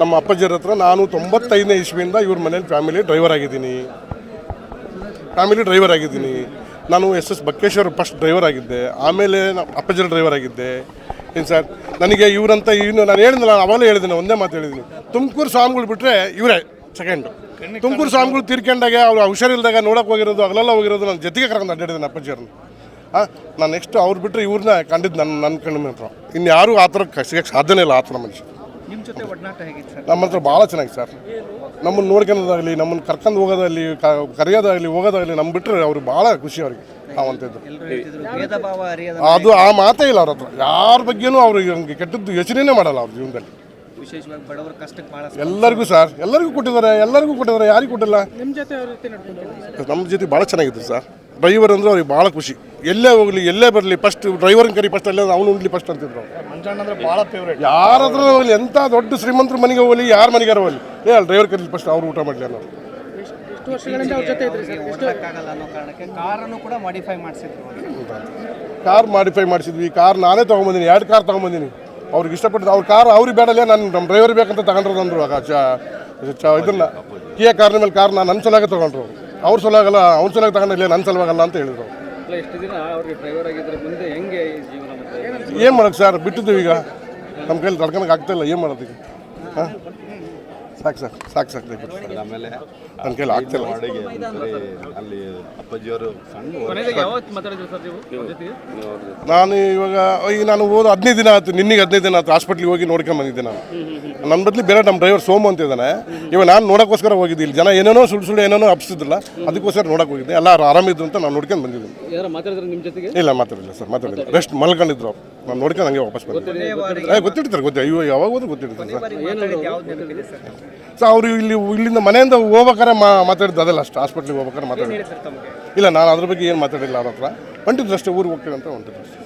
ನಮ್ಮ ಅಪ್ಪಾಜಿಯರ ಹತ್ರ ನಾನು ತೊಂಬತ್ತೈದನೇ ಇಸ್ವಿಯಿಂದ ಇವ್ರ ಮನೇಲಿ ಫ್ಯಾಮಿಲಿ ಡ್ರೈವರ್ ಆಗಿದ್ದೀನಿ. ಫ್ಯಾಮಿಲಿ ಡ್ರೈವರ್ ಆಗಿದ್ದೀನಿ. ನಾನು S S Bakkeshwar first driver ಆಗಿದ್ದೆ. ಆಮೇಲೆ ನಮ್ಮ ಅಪ್ಪಾಜಿಯರ ಡ್ರೈವರ್ ಆಗಿದ್ದೆ. ಏನು ಸರ್? ನನಗೆ ಇವರಂತ ಇನ್ನು ನಾನು ಹೇಳಿದ್ನಲ್ಲ ಅವಾಗಲೇ ಹೇಳಿದ್ದೀನಿ, ಒಂದೇ ಮಾತು ಹೇಳಿದ್ದೀನಿ. ತುಮಕೂರು ಸ್ವಾಮಿಗಳು ಬಿಟ್ಟರೆ ಇವರೇ ಸೆಕೆಂಡು ತುಮಕೂರು ಸ್ವಾಮಿಗಳು ತೀರ್ಕೊಂಡಾಗ ಅವ್ರು ಹುಷಾರಿಲ್ದಾಗ ನೋಡೋಕೆ ಹೋಗಿರೋದು ಅಗಲೆಲ್ಲ ಹೋಗಿರೋದು, ನನ್ನ ಜೊತೆಗೆ ಕರ್ಕೊಂಡು ಅಡ್ಡಾಡಿದ್ದೀನಿ ಅಪ್ಪಾಜಿಯವ್ರನ್ನ. ಹಾಂ ನಾನು ನೆಕ್ಸ್ಟ್ ಅವ್ರು ಬಿಟ್ಟರೆ ಇವ್ರನ್ನ ಕಂಡಿದ್ದು ನನ್ನ ನನ್ನ ಕಣ್ಣು ಹತ್ರ. ಇನ್ಯಾರೂ ಯಾರೂ ಆ ಥರ ಸಿಗೋಕ್ಕೆ ಸಾಧ್ಯನೇ ಇಲ್ಲ ಆ ಥರ ಮನುಷ್ಯ. ನಿಮ್ಮ ಜೊತೆ ಒಡನಾಟ ಹೇಗಿತ್ತು ಸರ್? ನಮ್ಮ ಹತ್ರ ಭಾಳ ಚೆನ್ನಾಗಿ ಸರ್. ನಮ್ಮನ್ನು ನೋಡ್ಕೊಳೋದಾಗಲಿ ನಮ್ಮನ್ನು ಕರ್ಕೊಂಡು ಹೋಗೋದಾಗಲಿ ಕ- ಕರೆಯೋದಾಗಲಿ ಹೋಗೋದಾಗಲಿ ನಮ್ಮ ಬಿಟ್ಟರೆ ಅವ್ರಿಗೆ ಭಾಳ ಖುಷಿ ಅವ್ರಿಗೆ ನಾವಂತಿದ್ದು ಅದು ಆ ಮಾತೇ ಇಲ್ಲ ಅವ್ರ ಹತ್ರ. ಯಾರ ಬಗ್ಗೆನೂ ಅವ್ರಿಗೆ ಹಂಗೆ ಕೆಟ್ಟದ್ದು ಯೋಚನೆನೇ ಮಾಡಲ್ಲ ಅವ್ರ ಜೀವನದಲ್ಲಿ. ಎಲ್ಲರಿಗೂ ಸರ್ ಎಲ್ಲರಿಗೂ ಕೊಟ್ಟಿದ್ದಾರೆ ಎಲ್ಲರಿಗೂ ಕೊಟ್ಟಿದ್ದಾರೆ ಯಾರಿಗೂ ಕೊಟ್ಟಿಲ್ಲ. ನಿಮ್ಮ ಜೊತೆ ಅವ್ರ ಜೊತೆ ನಡ್ಕೊಂಡು ನಮ್ಮ ಜೊತೆ ಭಾಳ ಚೆನ್ನಾಗಿತ್ತು ಸರ್. ಡ್ರೈವರ್ ಅಂದ್ರೆ ಅವ್ರಿಗೆ ಭಾಳ ಖುಷಿ. ಎಲ್ಲೇ ಹೋಗಲಿ ಎಲ್ಲೇ ಬರಲಿ ಫಸ್ಟ್ ಡ್ರೈವರ್ನ ಕರಿ ಫಸ್ಟ್ ಅಲ್ಲೇ ಅವನು ಉಂಡ್ಲಿ ಫಸ್ಟ್ ಅಂತಿದ್ರು. ಮಂಜಣ್ಣ ಅಂದ್ರೆ ಭಾಳ ಫೇವ್ರೇಟ್ ಯಾರ ಹತ್ರ ಹೋಗಲಿ ಎಂಥ ದೊಡ್ಡ ಶ್ರೀಮಂತರ ಮನೆಗೆ ಹೋಗಲಿ ಯಾರ ಮನೆಗಾರ ಹೋಗಲಿ. ಏ ಅಲ್ಲಿ ಡ್ರೈವರ್ ಕರೀಲಿ ಫಸ್ಟ್ ಅವ್ರು ಊಟ ಮಾಡಲಿ ಅನ್ನೋರು. ಎಷ್ಟು ವರ್ಷಗಳಿಂದ ಅವ್ರ ಜೊತೆ ಇದ್ರಿ ಸರ್? ಓಡಕ್ಕಾಗಲ್ಲ ಅನ್ನೋ ಕಾರಣಕ್ಕೆ ಕಾರನ್ನು ಕೂಡ ಮಾಡಿಫೈ ಮಾಡಿಸಿದ್ರು ಕಾರ್ ಮಾಡಿಫೈ ಮಾಡಿಸಿದ್ವಿ ಕಾರ್ ನಾನೇ ತೊಗೊಂಬಂದಿನಿ ಎರಡು ಕಾರ್ ತೊಗೊಂಬಂದಿನಿ. ಅವ್ರಿಗೆ ಇಷ್ಟಪಟ್ಟು ಅವ್ರ ಕಾರ್ ಅವ್ರಿಗೆ ಬೇಡಲ್ಲೇ ನಾನು ನಮ್ಮ ಡ್ರೈವರ್ ಬೇಕಂತ ತಗೊಂಡ್ರು ಅಂದ್ರು ಆಗ. ಚ ಚ ಇದನ್ನ ಕಿಯಾ ಕಾರ್ನ ಮೇಲೆ ಕಾರ್ ನಾನು ನನ್ನ ಸಲುವಾಗಿ ತೊಗೊಂಡ್ರು. ಅವ್ರ ಸಲುವಾಗಲ್ಲ ಅವ್ನ ಸಲುವಾಗಿ ತಗೊಂಡಿಲ್ಲ ನನ್ನ ಸಲುವಾಗಲ್ಲ ಅಂತ ಹೇಳಿದ್ರು. ಅಲ್ಲ ಎಷ್ಟು ದಿನ ಅವ್ರಿಗೆ ಡ್ರೈವರ್ ಆಗಿದ್ರೆ ಮುಂದೆ ಹೆಂಗೆ ಈ ಜೀವನ ಮತ್ತೆ ಏನು ಮಾಡೋಕೆ ಸರ್ ಬಿಟ್ಟಿದ್ದೀವಿ ಈಗ. ನಮ್ಮ ಕೈಲಿ ತಡ್ಕೊಳಕ್ಕೆ ಆಗ್ತಾಯಿಲ್ಲ ಏನು ಮಾಡೋದು ಈಗ? ಹಾಂ? ಸಾಕು ಸರ್ ಸಾಕು ಸಾಕು ದಯವಿಟ್ಟು ಆಮೇಲೆ ನನ್ನ ಕೈಲಿ ಆಗ್ತಿಲ್ಲ ಅಡುಗೆ ಅಲ್ಲಿ ಅಪ್ಪಾಜಿಯವರು ಸಣ್ಣ ಕೊನೆಗೆ ಯಾವತ್ತು ಮಾತಾಡಿದ್ರು ಸರ್ ನೀವು? ಅವ್ರ ಜೊತೆಗೆ? ನಾನು ಇವಾಗ ಈಗ ನಾನು ಹೋದ ಹದಿನೈದು ದಿನ ಆಯ್ತು. ನಿನ್ನೆಗೆ ಹದಿನೈದು ದಿನ ಆಯ್ತು. ಹಾಸ್ಪಿಟ್ಲಿಗೆ ಹೋಗಿ ನೋಡ್ಕೊಂಡ್ ಬಂದಿದ್ದೆ ನಾನು. ನನ್ನ ಬದಲು ಬೇರೆ ನಮ್ಮ ಡ್ರೈವರ್ ಸೋಮು ಅಂತ ಇದ್ದಾನೆ ಇವಾಗ ನಾನು ನೋಡೋಕ್ಕೋಸ್ಕರ ಹೋಗಿದ್ದೆ. ಇಲ್ಲಿ ಜನ ಏನೇನೋ ಸುಳ್ಳು ಸುಳ್ಳು ಏನೇನೋ ಹಬ್ಸಿದ್ರಲ್ಲ ಅದಕ್ಕೋಸ್ಕರ ನೋಡಕ್ಕೆ ಹೋಗಿದ್ದೆ. ಎಲ್ಲ ಆರಾಮಿದ್ರು ಅಂತ ನಾನು ನೋಡ್ಕೊಂಡು ಬಂದಿದ್ದೀನಿ. ಯಾರು ಮಾತಾಡಿದ್ರು ನಿಮ್ಮ ಜೊತೆಗೆ? ಇಲ್ಲ ಮಾತಾಡಿಲ್ಲ ಸರ್ ಮಾತಾಡಿಲ್ಲ. ರೆಸ್ಟ್ ಮಲ್ಕೊಂಡಿದ್ರು ಅವ್ರು. ನಾನು ನೋಡ್ಕೊಂಡು ಹಂಗೆ ವಾಪಸ್ ಬಂದೆ. ಗೊತ್ತಿಡ್ತಾರೆ ಗೊತ್ತಿ ಅಯ್ಯೋ ಯಾವಾಗ ಹೋದ್ರು ಗೊತ್ತಿಡ್ತಾರೆ ಸರ್. ಸೊ ಅವರು ಇಲ್ಲಿ ಇಲ್ಲಿಂದ ಮನೆಯಿಂದ ಹೋಗ್ಬೇಕಾರೆ ಮಾ ಮಾತಾಡಿದ್ದು ಅದಲ್ಲ ಅಷ್ಟು. ಹಾಸ್ಪಿಟ್ಲಿಗೆ ಹೋಗ್ಬೇಕಾರೆ ಮಾತಾಡಿದ್ದು. ಇಲ್ಲ ನಾನು ಅದ್ರ ಬಗ್ಗೆ ಏನು ಮಾತಾಡಿಲ್ಲ ಅವ್ರ ಹತ್ರ. ಹೊಂಟಿದ್ರು ಅಷ್ಟೇ ಊರಿಗೆ ಹೋಗ್ತೀವಿ ಅಂತ ಹೊಂಟಿದ್ರು ಅಷ್ಟೇ.